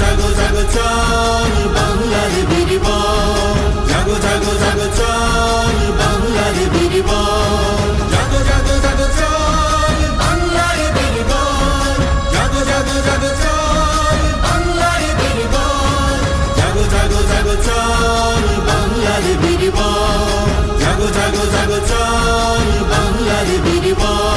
জাগো জাগো চল বাংলার বীরবল জাগো জাগো জাগো চল বাংলার বীরবল জাগো জাগো জাগো চল বাংলার বীরবল জাগো জাগো জাগো চল বাংলার বীরবল জাগো জাগো জাগো চল বাংলার বীরবল জাগো জাগো জাগো চল বাংলার বীরবল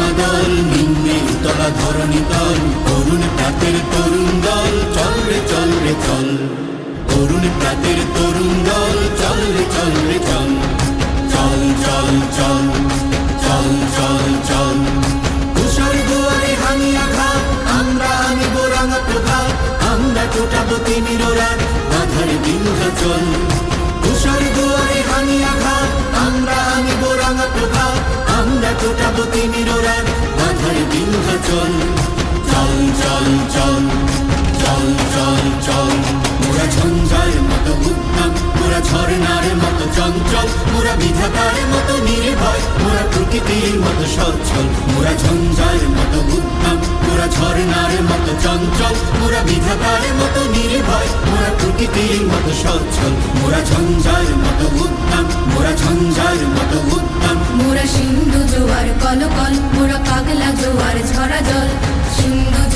গগনে বাজে মাদল নিম্নে উতলা ধরণী তল তরুণ প্রাতের তরুণ দল, চল রে চল রে, চল। তরুণ প্রাতের চল চল চল চল চল চল চল। মোরা ঝঞ্ঝার মতো উদ্যম মোরা ঝর্ণার মতো চঞ্চল, মোরা বিধাতার মতো নির্ভয়, মোরা প্রকৃতির মতো সচ্ছল। মোরা ঝঞ্ঝার মতো উদ্যম মোরা ঝর্ণার মতো চঞ্চল, মোরা বিধাতার মতো নির্ভয়, মোরা প্রকৃতির মতো সচ্ছল। মোরা ঝঞ্ঝার মতো উদ্যম মোরা ঝঞ্ঝার মতো উদ্যম মোরা সিন্ধু জোয়ার কলকল, মোরা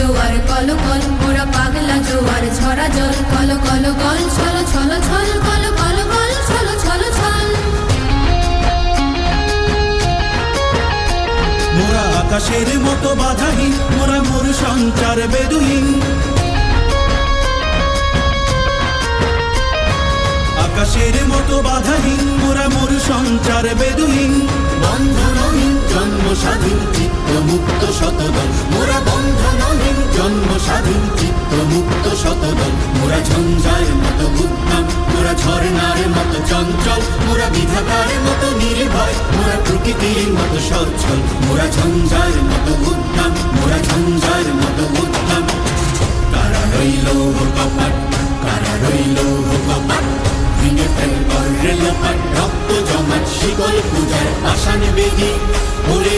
জোয়ার কলকল মোরা পাগলা জোয়ার ঝরা জল কল কল কল ছল ছল ছল কল কল কল ছল ছল ছল। মোরা আকাশের মতো বাধাহীন মোরা মোর সঞ্চার বেদুহীন। আকাশের মতো বাধাহীন মোরা মোর সঞ্চার বেদুহীন। বন্ধনহীন জন্ম স্বাধীন চিত্ত মুক্ত শতদল মোরা জন্ম স্বাধীন চিত্ত মুক্ত শতদল। মোরা ঝঞ্ঝার মতো উদ্যম, মোরা ঝর্ণার মতো চঞ্চল, মোরা বিধাতার মতো নির্ভয়, মোরা প্রকৃতির মতো সচ্ছল। মোরা ঝঞ্ঝার মতো উদ্যম, মোরা ঝঞ্ঝার মতো উদ্যম। কারা রইল কপাট, কারা রইল কপাট? ভেঙে ফেল কর রেলপাট রক্ত জমাট, শিকল পূজার আশান বেদি ওরে